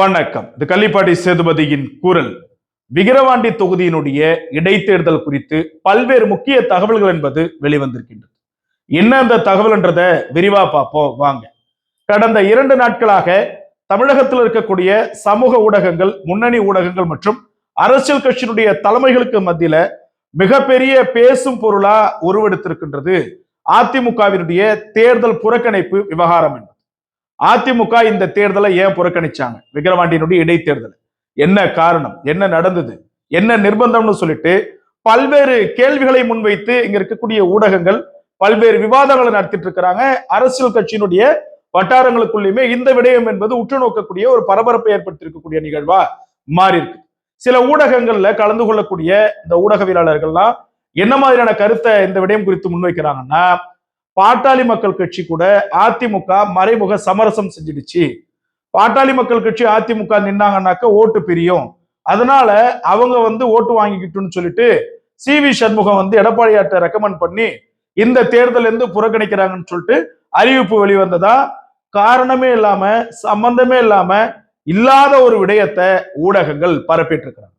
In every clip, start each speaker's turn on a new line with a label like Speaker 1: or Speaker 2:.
Speaker 1: வணக்கம். இது கள்ளிப்பாடி சேதுபதியின் குரல். விக்கிரவாண்டி தொகுதியினுடைய இடைத்தேர்தல் குறித்து பல்வேறு முக்கிய தகவல்கள் என்பது வெளிவந்திருக்கின்றது. என்ன அந்த தகவல்ன்றத விரிவா பார்ப்போம். வாங்க. கடந்த இரண்டு நாட்களாக தமிழகத்தில் இருக்கக்கூடிய சமூக ஊடகங்கள் முன்னணி ஊடகங்கள் மற்றும் அரசியல் கட்சியினுடைய தலைமைகளுக்கு மத்தியில மிகப்பெரிய பேசும் பொருளா உருவெடுத்திருக்கின்றது. அதிமுகவினுடைய தேர்தல் புறக்கணிப்பு விவகாரம் என்று. அதிமுக இந்த தேர்தலை ஏன் புறக்கணிச்சாங்க? விக்கிரவாண்டியினுடைய இடைத்தேர்தல். என்ன காரணம்? என்ன நடந்தது? என்ன நிர்பந்தம்னு சொல்லிட்டு பல்வேறு கேள்விகளை முன்வைத்து இங்க இருக்கக்கூடிய ஊடகங்கள் பல்வேறு விவாதங்களை நடத்திட்டு இருக்கிறாங்க. அரசியல் கட்சியினுடைய வட்டாரங்களுக்குள்ளயுமே இந்த விடயம் என்பது உற்று நோக்கக்கூடிய ஒரு பரபரப்பை ஏற்படுத்தியிருக்கக்கூடிய நிகழ்வா மாறி இருக்கு சில ஊடகங்கள்ல கலந்து கொள்ளக்கூடிய இந்த ஊடகவியலாளர்கள்லாம் என்ன மாதிரியான கருத்தை இந்த விடயம் குறித்து முன்வைக்கிறாங்கன்னா பாட்டாளி மக்கள் கட்சி கூட அதிமுக மறைமுக சமரசம் செஞ்சிடுச்சு. பாட்டாளி மக்கள் கட்சி அதிமுக நின்னாங்கன்னாக்க ஓட்டு பிரியும். அதனால அவங்க வந்து ஓட்டு வாங்கிக்கிட்டுன்னு சொல்லிட்டு சி வி சண்முகம் வந்து எடப்பாடியார்ட்ட ரெக்கமெண்ட் பண்ணி இந்த தேர்தல் இருந்து புறக்கணிக்கிறாங்கன்னு சொல்லிட்டு அறிவிப்பு வெளிவந்ததா? காரணமே இல்லாம சம்பந்தமே இல்லாம இல்லாத ஒரு விடயத்தை ஊடகங்கள் பரப்பிட்டு இருக்கிறாங்க.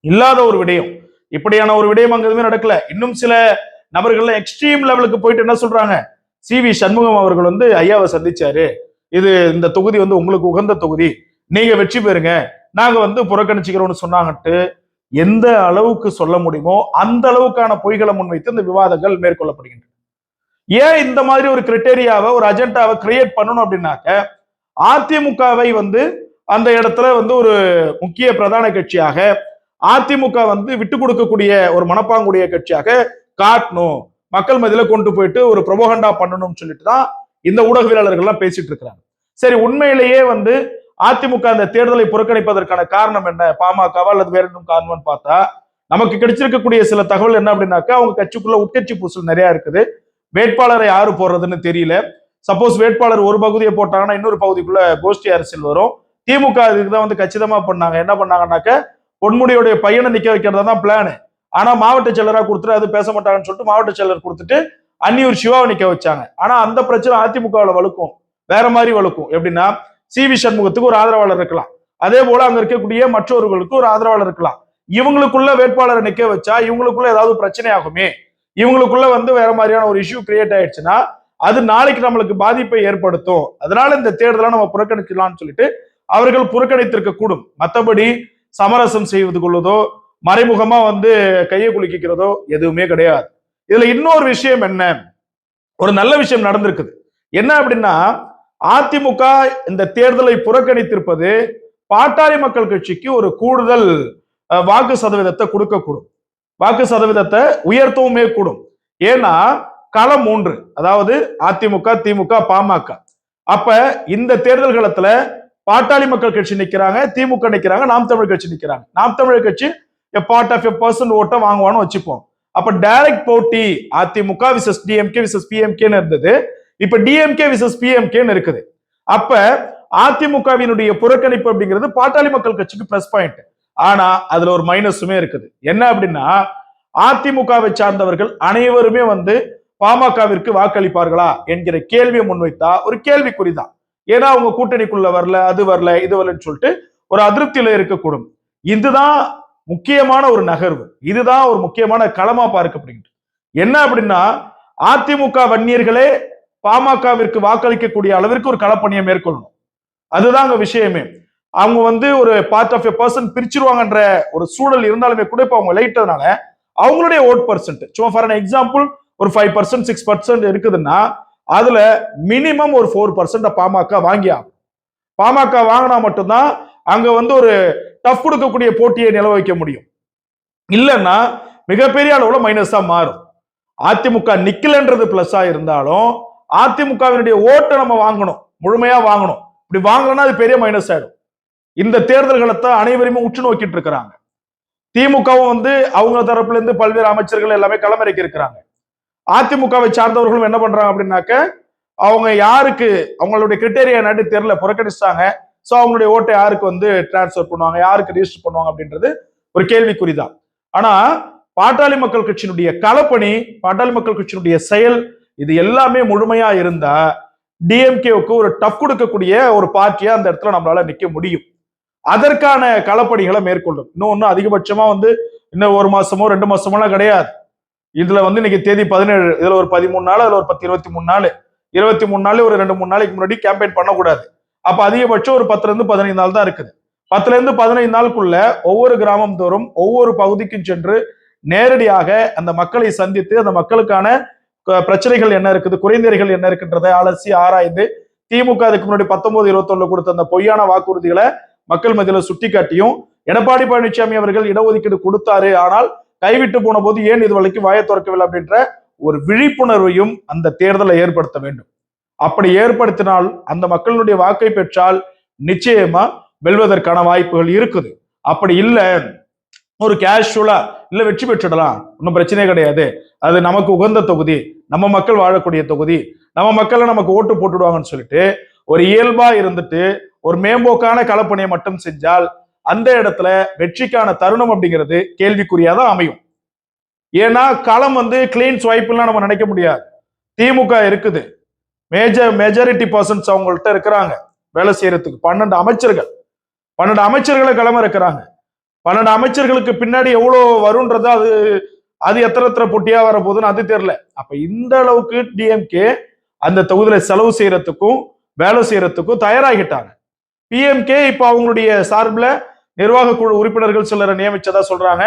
Speaker 1: இல்லாத ஒரு விடயம். இப்படியான ஒரு விடயம் அங்க எதுவுமே நடக்கல. இன்னும் சில நபர்கள் எக்ஸ்ட்ரீம் லெவலுக்கு போயிட்டு என்ன சொல்றாங்க? சி வி சண்முகம் அவர்கள் வந்து ஐயாவை சந்திச்சாரு. இது இந்த தொகுதி வந்து உங்களுக்கு உகந்த தொகுதி. நீங்க வெற்றி பெறுங்க. நாங்க வந்து புறக்கணிச்சுக்கிறோம்னு சொன்னாங்கட்டு எந்த அளவுக்கு சொல்ல முடியுமோ அந்த அளவுக்கான பொய்களை முன்வைத்து இந்த விவாதங்கள் மேற்கொள்ளப்படுகின்றன. ஏன் இந்த மாதிரி ஒரு கிரிட்டேரியாவை ஒரு அஜெண்டாவை கிரியேட் பண்ணணும் அப்படின்னாக்க அதிமுகவை வந்து அந்த இடத்துல வந்து ஒரு முக்கிய பிரதான கட்சியாக அதிமுக வந்து விட்டு கொடுக்கக்கூடிய ஒரு மனப்பாங்குடைய கட்சியாக காட்டணும். மக்கள் மதியில கொண்டு போயிட்டு ஒரு பிரபோகண்டா பண்ணணும்னு சொல்லிட்டு தான் இந்த ஊடகவியலாளர்கள்லாம் பேசிட்டு இருக்கிறாங்க. சரி உண்மையிலேயே வந்து அதிமுக அந்த தேர்தலை புறக்கணிப்பதற்கான காரணம் என்ன? பாமகவா அல்லது வேற இன்னும் காரணம்னு பார்த்தா நமக்கு கிடைச்சிருக்கக்கூடிய சில தகவல் என்ன அப்படின்னாக்கா அவங்க கட்சிக்குள்ள உட்கட்சி பூசல் நிறைய இருக்குது. வேட்பாளரை யாரு போடுறதுன்னு தெரியல. சப்போஸ் வேட்பாளர் ஒரு பகுதியை போட்டாங்கன்னா இன்னொரு பகுதிக்குள்ள கோஷ்டி அரசியல் வரும். திமுக இதுக்கு தான் வந்து கச்சிதமா பண்ணாங்க. என்ன பண்ணாங்கன்னாக்க பொன்முடியுடைய பையனை நிக்க வைக்கிறதா தான் பிளானு ஆனா மாவட்ட செயலராக கொடுத்துட்டு அது பேச மாட்டாங்கன்னு சொல்லிட்டு மாவட்ட செயலர் கொடுத்துட்டு அன்னியூர் சிவாவை நிக்க வச்சாங்க. ஆனா அந்த பிரச்சனை அதிமுகவில் வலுக்கும். வேற மாதிரி வலுக்கும். எப்படின்னா சி வி சண்முகத்துக்கு ஒரு ஆதரவாளர் இருக்கலாம். அதே போல அங்க இருக்கக்கூடிய மற்றவர்களுக்கு ஒரு ஆதரவாளர் இருக்கலாம். இவங்களுக்குள்ள வேட்பாளரை நிக்க வச்சா இவங்களுக்குள்ள ஏதாவது பிரச்சனை ஆகுமே? இவங்களுக்குள்ள வந்து வேற மாதிரியான ஒரு இஷ்யூ கிரியேட் ஆயிடுச்சுன்னா அது நாளைக்கு நம்மளுக்கு பாதிப்பை ஏற்படுத்தும். அதனால இந்த தேர்தலை நம்ம புறக்கணிக்கலாம்னு சொல்லிட்டு அவர்கள் புறக்கணித்திருக்க கூடும் மற்றபடி சமரசம் செய்வது கொள்வதோ மறைமுகமா வந்து கையை குலுக்கிக்கிறதோ எதுவுமே கிடையாது. இதுல இன்னொரு விஷயம் என்ன? ஒரு நல்ல விஷயம் நடந்திருக்குது. என்ன அப்படின்னா அதிமுக இந்த தேர்தலை புறக்கணித்திருப்பது பாட்டாளி மக்கள் கட்சிக்கு ஒரு கூடுதல் வாக்கு சதவீதத்தை கொடுக்கக்கூடும். வாக்கு சதவீதத்தை உயர்த்தவுமே கூடும். ஏன்னா களம் மூன்று அதாவது அதிமுக திமுக பாமக. அப்ப இந்த தேர்தல் களத்துல பாட்டாளி மக்கள் கட்சி நிக்கிறாங்க திமுக நிக்கிறாங்க நாம் தமிழ் கட்சி நிக்கிறாங்க. Naam Tamil Katchi a part of a percent ஓட்டை வாங்குவான்னு வச்சுப்போம். அப்ப டைரக்ட் போட்டி அதிமுக விசஸ் டிஎம்கே விசஸ் பிஎம்கேன்னு இருந்தது. இப்ப டிஎம்கே விசஸ் பிஎம்கேன்னு இருக்குது. அப்ப அதிமுகவினுடைய புறக்கணிப்பு அப்படிங்கிறது பாட்டாளி மக்கள் கட்சிக்கு பிளஸ் பாயிண்ட் ஆனா அதுல ஒரு மைனஸுமே இருக்குது. என்ன அப்படின்னா அதிமுகவை சார்ந்தவர்கள் அனைவருமே வந்து பாமகவிற்கு வாக்களிப்பார்களா என்கிற கேள்வியை முன்வைத்தா ஒரு கேள்விக்குறிதான். ஏன்னா அவங்க கூட்டணிக்குள்ள வரல அது வரல இது வரலன்னு சொல்லிட்டு ஒரு அதிருப்தியில இருக்கக்கூடும். இதுதான் முக்கியமான ஒரு நகர்வு. இதுதான் ஒரு முக்கியமான களமா பார்க்கப்படுகின்றது. என்ன அப்படின்னா அதிமுக வன்னியர்களே பாமகவிற்கு வாக்களிக்கக்கூடிய அளவிற்கு ஒரு களப்பணியை மேற்கொள்ளணும். அதுதான் அங்க விஷயமே. அவங்க வந்து ஒரு பார்ட் ஆஃப் எ பர்சன் பிரிச்சிருவாங்கன்ற ஒரு சூழல் இருந்தாலுமே கூட இப்போ அவங்க லைட்டதுனால அவங்களுடைய ஓட் பர்சன்ட் சும்மா ஃபார் அன் எக்ஸாம்பிள் ஒரு ஃபைவ் பர்சன்ட் சிக்ஸ் பர்சன்ட் இருக்குதுன்னா அதுல மினிமம் ஒரு ஃபோர் பர்சன்ட் பாமக வாங்கி ஆகும் பாமக வாங்கினா மட்டும்தான் அங்க வந்து ஒரு டஃப் கொடுக்கக்கூடிய போட்டியை நிலவ வைக்க முடியும். இல்லைன்னா மிகப்பெரிய அளவுல மைனஸா மாறும். அதிமுக நிக்கலன்றது பிளஸ்ஸா இருந்தாலும் அதிமுகவினுடைய ஓட்டை நம்ம வாங்கணும். முழுமையா வாங்கணும். இப்படி வாங்கலன்னா அது பெரிய மைனஸ் ஆயிடும். இந்த தேர்தல்களத்தை அனைவருமே உற்று நோக்கிட்டு இருக்கிறாங்க. திமுகவும் வந்து அவங்க தரப்புல இருந்து பல்வேறு அமைச்சர்கள் எல்லாமே களமிறக்கி இருக்கிறாங்க. அதிமுகவை சார்ந்தவர்களும் என்ன பண்றாங்க அப்படின்னாக்க அவங்க யாருக்கு அவங்களுடைய கிரிட்டேரியா நாட்டு தெரியல புறக்கணிச்சிட்டாங்க. ஸோ அவங்களுடைய ஓட்டை யாருக்கு வந்து டிரான்ஸ்ஃபர் பண்ணுவாங்க? யாருக்கு ரிஜிஸ்டர் பண்ணுவாங்க அப்படின்றது ஒரு கேள்விக்குறிதான். ஆனா பாட்டாளி மக்கள் கட்சியினுடைய களப்பணி பாட்டாளி மக்கள் கட்சியினுடைய செயல் இது எல்லாமே முழுமையா இருந்தா டிஎம்கேவுக்கு ஒரு டஃப் கொடுக்கக்கூடிய ஒரு பார்ட்டியா அந்த இடத்துல நம்மளால நிக்க முடியும். அதற்கான களப்பணிகளை மேற்கொள்ளும். இன்னொன்னு அதிகபட்சமா வந்து இன்னும் ஒரு மாசமோ ரெண்டு மாசமோலாம் கிடையாது. இதுல வந்து இன்னைக்கு தேதி பதினேழு இதுல ஒரு பதிமூணு நாள் அதுல ஒரு பத்து இருபத்தி மூணு நாள். இருபத்தி மூணு நாள் ஒரு ரெண்டு மூணு நாளைக்கு முன்னாடி கேம்பெயின் பண்ணக்கூடாது. அப்ப அதிகபட்சம் ஒரு பத்துல இருந்து பதினைந்து நாள் தான் இருக்குது. பத்துல இருந்து பதினைந்து நாளுக்குள்ள ஒவ்வொரு கிராமம் தோறும் ஒவ்வொரு பகுதிக்கும் சென்று நேரடியாக அந்த மக்களை சந்தித்து அந்த மக்களுக்கான பிரச்சனைகள் என்ன இருக்குது குறைந்தீர்கள் என்ன இருக்குன்றதை அலசி ஆராய்ந்து திமுக அதுக்கு முன்னாடி பத்தொன்பது இருபத்தொன்னு கொடுத்த அந்த பொய்யான வாக்குறுதிகளை மக்கள் மத்தியில சுட்டி காட்டியும் எடப்பாடி பழனிசாமி அவர்கள் இடஒதுக்கீடு கொடுத்தாரு. ஆனால் கைவிட்டு போன போது ஏன் இது வரைக்கும் வாயை திறக்கவில்லை அப்படின்ற ஒரு விழிப்புணர்வையும் அந்த தேர்தலை ஏற்படுத்த வேண்டும். அப்படி ஏற்படுத்தினால் அந்த மக்களுடைய வாக்கை பெற்றால் நிச்சயமா வெல்வதற்கான வாய்ப்புகள் இருக்குது. அப்படி இல்லை ஒரு கேஷுவலா இல்ல வெற்றி பெற்றுடலாம் ஒன்றும் பிரச்சனையே கிடையாது. அது நமக்கு உகந்த தொகுதி நம்ம மக்கள் வாழக்கூடிய தொகுதி நம்ம மக்களை நமக்கு ஓட்டு போட்டுடுவாங்கன்னு சொல்லிட்டு ஒரு இயல்பா இருந்துட்டு ஒரு மேம்போக்கான களப்பணியை மட்டும் செஞ்சால் அந்த இடத்துல வெற்றிக்கான தருணம் அப்படிங்கிறது கேள்விக்குறியாதான் அமையும். ஏன்னா களம் வந்து கிளீன் ஸ்வைப்லாம் நம்ம நினைக்க முடியாது. திமுக இருக்குது. மேஜர் மெஜாரிட்டி பர்சன்ஸ் அவங்கள்ட்ட இருக்கிறாங்க. வேலை செய்யறதுக்கு பன்னெண்டு அமைச்சர்கள். பன்னெண்டு அமைச்சர்களை கிளம்ப இருக்கிறாங்க. பன்னெண்டு அமைச்சர்களுக்கு பின்னாடி எவ்வளோ வரும்ன்றது அது அது எத்தனை எத்தனை பொட்டியா வர போகுதுன்னு அது தெரியல. அப்ப இந்த அளவுக்கு டிஎம்கே அந்த தொகுதியில செலவு செய்யறதுக்கும் வேலை செய்யறதுக்கும் தயாராகிட்டாங்க. பிஎம்கே இப்ப அவங்களுடைய சார்பில் நிர்வாக குழு உறுப்பினர்கள் சிலரை நியமிச்சதா சொல்றாங்க.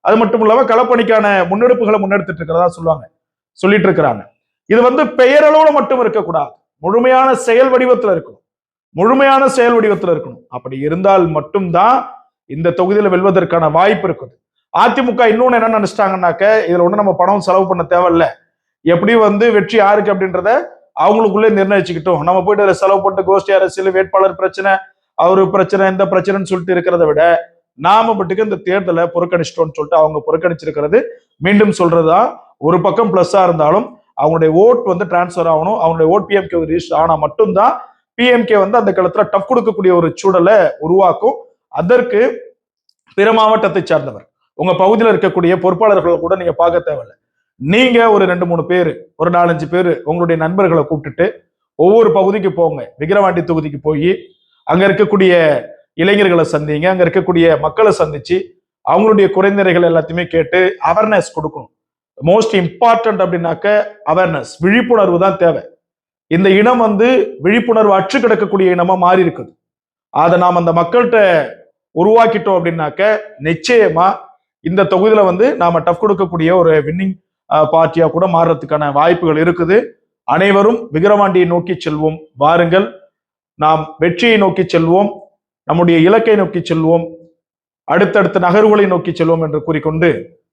Speaker 1: அது மட்டும் இல்லாம களப்பணிக்கான முன்னெடுப்புகளை முன்னெடுத்துட்டு இருக்கிறதா சொல்லுவாங்க. சொல்லிட்டு இருக்கிறாங்க. இது வந்து பெயரளவுல மட்டும் இருக்கக்கூடாது. முழுமையான செயல் வடிவத்துல இருக்கணும். முழுமையான செயல் வடிவத்துல இருக்கணும். அப்படி இருந்தால் மட்டும்தான் இந்த தொகுதியில வெல்வதற்கான வாய்ப்பு இருக்குது. அதிமுக இன்னொன்னு என்ன நினைச்சிட்டாங்கன்னாக்க இதுல ஒண்ணு நம்ம பணம் செலவு பண்ண தேவையில்ல. எப்படி வந்து வெற்றி யாருக்கு அப்படின்றத அவங்களுக்குள்ளே நிர்ணயிச்சுக்கிட்டோம். நம்ம போயிட்டு அதில் செலவு பண்ணிட்டு கோஷ்டி அரசியல் வேட்பாளர் பிரச்சனை அவரு பிரச்சனை இந்த பிரச்சனைன்னு சொல்லிட்டு இருக்கிறத விட நாம மட்டுக்கு இந்த தேர்தலை புறக்கணிச்சிட்டோம்னு சொல்லிட்டு அவங்க புறக்கணிச்சிருக்கிறது மீண்டும் சொல்றதுதான் ஒரு பக்கம் பிளஸ்ஸா இருந்தாலும் அவங்களுடைய ஓட் வந்து டிரான்ஸ்ஃபர் ஆகணும். அவங்களுடைய ஓட் பிஎம்கே ரிஜிஸ்டர் ஆனால் மட்டும்தான் பிஎம்கே வந்து அந்த காலத்தில் டஃப் கொடுக்கக்கூடிய ஒரு சூழலை உருவாக்கும். அதற்கு பிற மாவட்டத்தை சார்ந்தவர் உங்க பகுதியில் இருக்கக்கூடிய பொறுப்பாளர்களை கூட நீங்க பார்க்க தேவையில்லை. நீங்க ஒரு ரெண்டு மூணு பேர் ஒரு நாலஞ்சு பேர் உங்களுடைய நண்பர்களை கூப்பிட்டுட்டு ஒவ்வொரு பகுதிக்கு போங்க. விக்கிரவாண்டி தொகுதிக்கு போய் அங்க இருக்கக்கூடிய இளைஞர்களை சந்திங்க அங்க இருக்கக்கூடிய மக்களை சந்திச்சு அவங்களுடைய குறைநிறைகள் எல்லாத்தையுமே கேட்டு அவேர்னஸ் கொடுக்கணும். மோஸ்ட் இம்பார்ட்டன்ட் அப்படின்னாக்க அவேர்னஸ் விழிப்புணர்வு தான் தேவை. இந்த இனம் வந்து விழிப்புணர்வு அற்று கிடக்கக்கூடிய இனமா மாறி இருக்குது. அதை நாம் அந்த மக்கள்கிட்ட உருவாக்கிட்டோம் அப்படின்னாக்க நிச்சயமா இந்த தொகுதியில வந்து நாம டஃப் கொடுக்கக்கூடிய ஒரு வின்னிங் பார்ட்டியா கூட மாறுறதுக்கான வாய்ப்புகள் இருக்குது. அனைவரும் விக்கிரவாண்டியை நோக்கி செல்வோம். வாருங்கள். நாம் வெற்றியை நோக்கி செல்வோம். நம்முடைய இலக்கை நோக்கி செல்வோம். அடுத்தடுத்த நகர்வுகளை நோக்கி செல்வோம் என்று கூறிக்கொண்டு